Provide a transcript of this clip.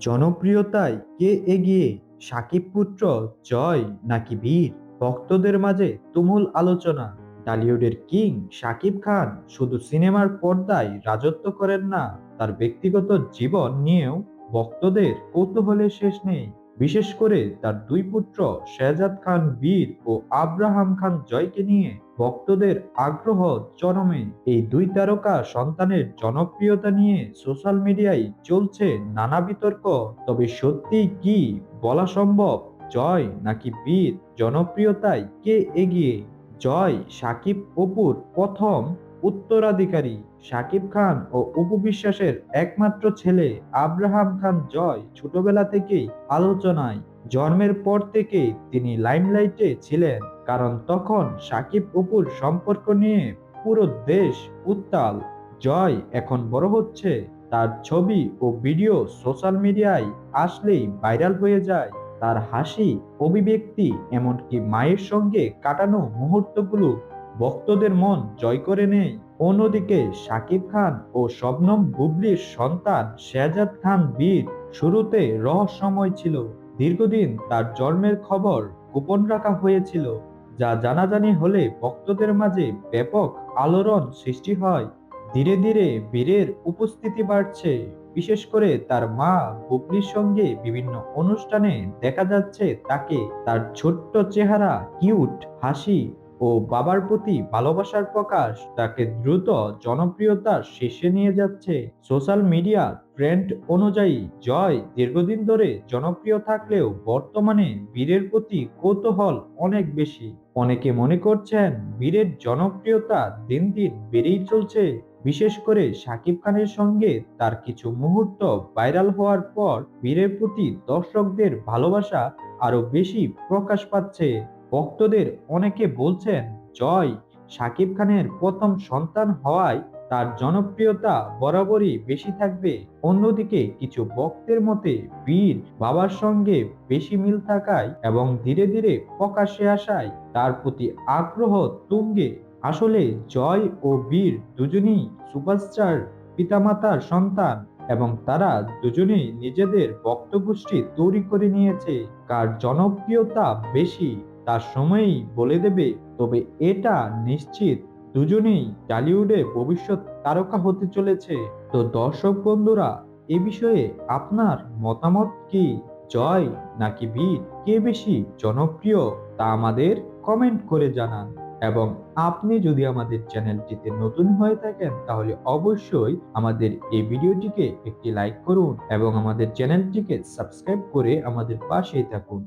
জনপ্রিয়তায় কে এগিয়ে? সাকিব পুত্র জয় নাকি বীর? ভক্তদের মাঝে তুমুল আলোচনা। টলিউডের কিং সাকিব খান শুধু সিনেমার পর্দায় রাজত্ব করেন না, তার ব্যক্তিগত জীবন নিয়েও ভক্তদের কৌতূহলের শেষ নেই। বিশেষ করে তার দুই পুত্র শেহজাদ খান বীর ও আব্রাহাম খান জয়কে নিয়ে ভক্তদের আগ্রহ চরমে। এই দুই তারকা সন্তানের জনপ্রিয়তা নিয়ে সোশ্যাল মিডিয়ায় চলছে নানা বিতর্ক। তবে সত্যি কি বলা সম্ভব? জয় নাকি বীর? জনপ্রিয়তায় কে এগিয়ে? জয়, সাকিব অপুর প্রথম উত্তরাধিকারী সাকিব খান ও অপু বিশ্বাসের একমাত্র ছেলে আব্রাহাম খান জয় ছোটবেলা থেকেই আলোচনায় জন্মের পর থেকে তিনি লাইমলাইটে ছিলেন, কারণ তখন সাকিব অপুর সম্পর্ক নিয়ে পুরো দেশ উত্তাল। জয় এখন বড় হচ্ছে, তার ছবি ও ভিডিও সোশ্যাল মিডিয়ায় আসলেই ভাইরাল হয়ে যায়। তার হাসি, অভিব্যক্তি, এমনকি মায়ের সঙ্গে কাটানো মুহূর্তগুলো ভক্তদের মন জয় করে নেয় অন্যদিকে শাকিব খান ও শবনম বুবলির সন্তান শেহজাদ খান বীর শুরুতে রহস্যময় ছিল। দীর্ঘদিন তার জন্মের খবর গোপন রাখা হয়েছিল, যা জানাজানি হলে ভক্তদের মাঝে ব্যাপক আলোড়ন সৃষ্টি হয়। ধীরে ধীরে বীরের উপস্থিতি বাড়ছে। বিশেষ করে তার মা বুবলির সঙ্গে বিভিন্ন অনুষ্ঠানে দেখা যাচ্ছে তাকে তার ছোট্ট চেহারা, কিউট হাসি ও বাবার প্রতি ভালোবাসার প্রকাশ তাকে দ্রুত জনপ্রিয়তার শীর্ষে নিয়ে যাচ্ছে। সোশ্যাল মিডিয়া ট্রেন্ড অনুযায়ী জয় দীর্ঘদিন ধরে জনপ্রিয় থাকলেও বর্তমানে বীরের প্রতি কৌতূহল অনেক বেশি। অনেকে মনে করছেন বীরের জনপ্রিয়তা দিন দিন বেড়েই চলছে। বিশেষ করে শাকিব খানের সঙ্গে তার কিছু মুহূর্ত ভাইরাল হওয়ার পর বীরের প্রতি দর্শকদের ভালোবাসা আরও বেশি প্রকাশ পাচ্ছে। ভক্তদের অনেকে বলছেন, জয় শাকিব খানের প্রথম সন্তান হওয়ায় তার জনপ্রিয়তা বরাবরই বেশি থাকবে। অন্যদিকে কিছু ভক্তের মতে, বীর বাবার সঙ্গে বেশি মিল থাকায় এবং ধীরে ধীরে প্রকাশ্যে আসায় তার প্রতি আগ্রহ তুঙ্গে। আসলে জয় ও বীর দুজনেই সুপারস্টার, পিতামাতার সন্তান এবং তারা দুজনেই নিজেদের ভক্তগোষ্ঠী তৈরি করে নিয়েছে। কার জনপ্রিয়তা বেশি তার সময়ই বলে দেবে, তবে এটা নিশ্চিত, দুজনেই টলিউডে ভবিষ্যৎ তারকা হতে চলেছে। তো দর্শক বন্ধুরা, এ বিষয়ে আপনার মতামত কি? জয় নাকি বীর কে বেশি জনপ্রিয় তা আমাদের কমেন্ট করে জানান। এবং আপনি যদি আমাদের চ্যানেলটিতে নতুন হয়ে থাকেন, তাহলে অবশ্যই আমাদের এই ভিডিওটিকে একটি লাইক করুন এবং আমাদের চ্যানেলটিকে সাবস্ক্রাইব করে আমাদের পাশেই থাকুন।